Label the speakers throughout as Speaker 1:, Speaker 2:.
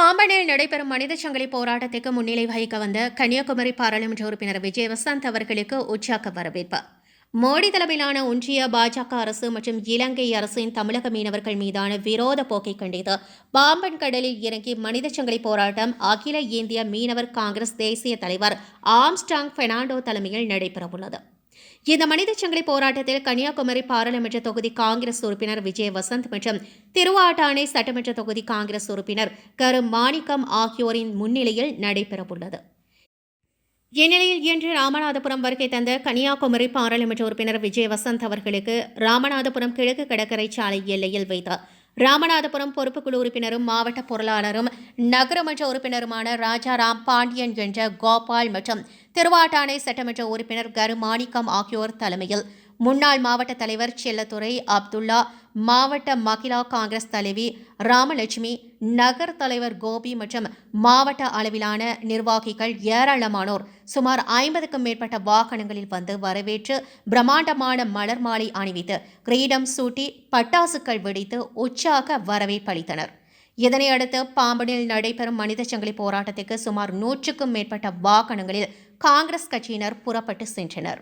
Speaker 1: பாம்பனில் நடைபெறும் மனித சங்கிலி போராட்டத்திற்கு முன்னிலை வகிக்க வந்த கன்னியாகுமரி பாராளுமன்ற உறுப்பினர் விஜய் வசந்த் அவர்களுக்கு உற்சாக வரவேற்பு. மோடி தலைமையிலான ஒன்றிய பாஜக அரசு மற்றும் இலங்கை அரசின் தமிழக மீனவர்கள் மீதான விரோத போக்கை கண்டித்து பாம்பன் கடலில் இறங்கி மனித சங்கிலி போராட்டம் அகில இந்திய மீனவர் காங்கிரஸ் தேசிய தலைவர் ஆம்ஸ்டாங் பெர்னாண்டோ தலைமையில் நடைபெறவுள்ளது. இந்த மனித சங்கிலி போராட்டத்தில் கன்னியாகுமரி பாராளுமன்ற தொகுதி காங்கிரஸ் உறுப்பினர் விஜய் வசந்த் மற்றும் திருவாட்டானை சட்டமன்ற தொகுதி காங்கிரஸ் உறுப்பினர் கரு மாணிக்கம் ஆகியோரின் முன்னிலையில் நடைபெறவுள்ளது. இந்நிலையில் இன்று ராமநாதபுரம் வருகை தந்த கன்னியாகுமரி பாராளுமன்ற உறுப்பினர் விஜய் வசந்த் அவர்களுக்கு ராமநாதபுரம் கிழக்கு கடற்கரை சாலை எல்லையில் வைத்தார் ராமநாதபுரம் பொறுப்புக்குழு உறுப்பினரும் மாவட்ட பொருளாளரும் நகரமன்ற உறுப்பினருமான ராஜாராம் பாண்டியன் என்ற கோபால் மற்றும் திருவாட்டானை சட்டமன்ற உறுப்பினர் கரு மாணிக்கம் ஆகியோர் தலைமையில். முன்னாள் மாவட்ட தலைவர் செல்லத்துறை அப்துல்லா மாவட்ட மகிழா காங்கிரஸ் தலைவி ராமலட்சுமி நகர் தலைவர் கோபி மற்றும் மாவட்ட அளவிலான நிர்வாகிகள் ஏராளமானோர் சுமார் ஐம்பதுக்கும் மேற்பட்ட வாகனங்களில் வந்து வரவேற்று பிரம்மாண்டமான மலர் மாலை அணிவித்து கிரீடம் சூட்டி பட்டாசுகள் வெடித்து உற்சாக வரவேற்பளித்தனர் இதனையடுத்து பாம்பனில் நடைபெறும் மனித சங்கிலி போராட்டத்துக்கு சுமார் நூற்றுக்கும் மேற்பட்ட வாகனங்களில் காங்கிரஸ் கட்சியினர் புறப்பட்டு சென்றனர்.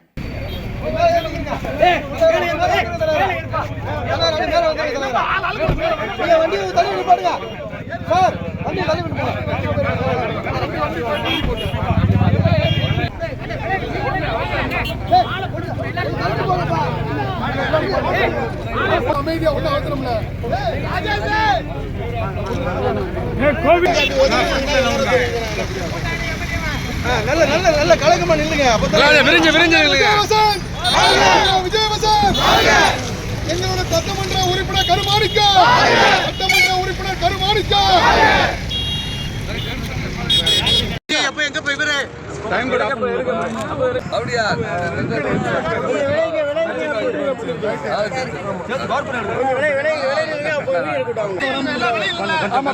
Speaker 2: வண்டி நல்ல நல்ல நல்ல கலக்கமா நில்லுங்க அப்பதான்
Speaker 3: விரிஞ்சு விரிஞ்சு இல்லைங்க
Speaker 2: விஜயவசன் எங்களோட சட்டமன்ற உறுப்பினர் கருமாணிக்கா சட்டமன்ற உறுப்பினர் கருமாணிக்கா
Speaker 3: அப்ப எங்க போய் இவரு டைம் கூட அப்படியா
Speaker 2: ஆமா